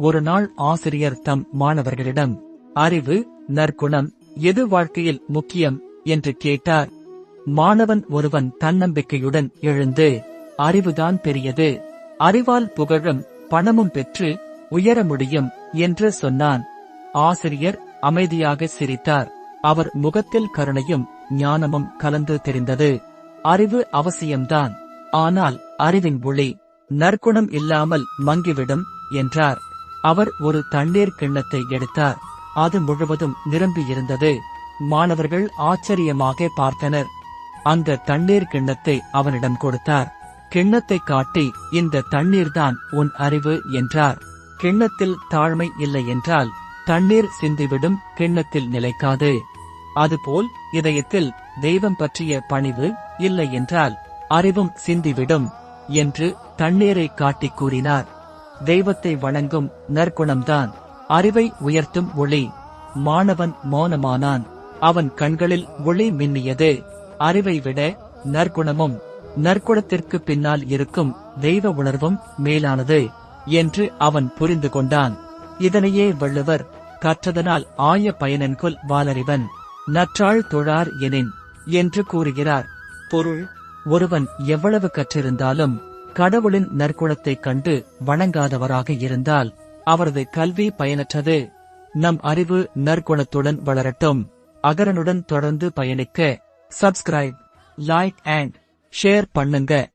ஒரு நாள் ஆசிரியர் தம் மாணவர்களிடம் அறிவு நற்குணம் எது வாழ்க்கையில் முக்கியம்? என்று கேட்டார். மாணவன் ஒருவன் தன்னம்பிக்கையுடன் எழுந்து அறிவுதான் பெரியது. அறிவால் புகழும் பணமும் பெற்று உயர முடியும் என்று சொன்னான். ஆசிரியர் அமைதியாக சிரித்தார். அவர் முகத்தில் கருணையும் ஞானமும் கலந்து தெரிந்தது. அறிவு அவசியம்தான். ஆனால் அறிவின் ஒளி நற்குணம் இல்லாமல் மங்கிவிடும் என்றார். அவர் ஒரு தண்ணீர் கிண்ணத்தை எடுத்தார். அது முழுவதும் நிரம்பியிருந்தது. மாணவர்கள் ஆச்சரியமாக பார்த்தனர். அந்த தண்ணீர் கிண்ணத்தை அவனிடம் கொடுத்தார். கிண்ணத்தை காட்டி இந்த தண்ணீர்தான் உன் அறிவு என்றார். கிண்ணத்தில் தாழ்மை இல்லை என்றால் தண்ணீர் சிந்திவிடும் கிண்ணத்தில் நிலைக்காது. அதுபோல் இதயத்தில் தெய்வம் பற்றிய பணிவு இல்லை என்றால் அறிவும் சிந்திவிடும் என்று தண்ணீரை காட்டிக் கூறினார். தெய்வத்தை வணங்கும் நற்குணம்தான். அறிவை உயர்த்தும் ஒளி. மாணவன் மௌனமானான். அவன் கண்களில் ஒளி மின்னியது. அறிவை விட நற்குணமும் நற்குணத்திற்கு பின்னால் இருக்கும் தெய்வ உணர்வும் மேலானது என்று அவன் புரிந்து கொண்டான். இதனையே வள்ளுவர் கற்றதனால் ஆய பயனன்கொல் வாலறிவன் நற்றாள் தொழார் எனின் என்று கூறுகிறார். பொருள் ஒருவன் எவ்வளவு கற்றிருந்தாலும் கடவுளின் நற்குணத்தைக் கண்டு வணங்காதவராக இருந்தால் அவரது கல்வி பயனற்றது. நம் அறிவு நற்குணத்துடன் வளரட்டும். அகரனுடன் தொடர்ந்து பயணிக்க சப்ஸ்கிரைப் லைக் அண்ட் ஷேர் பண்ணுங்க.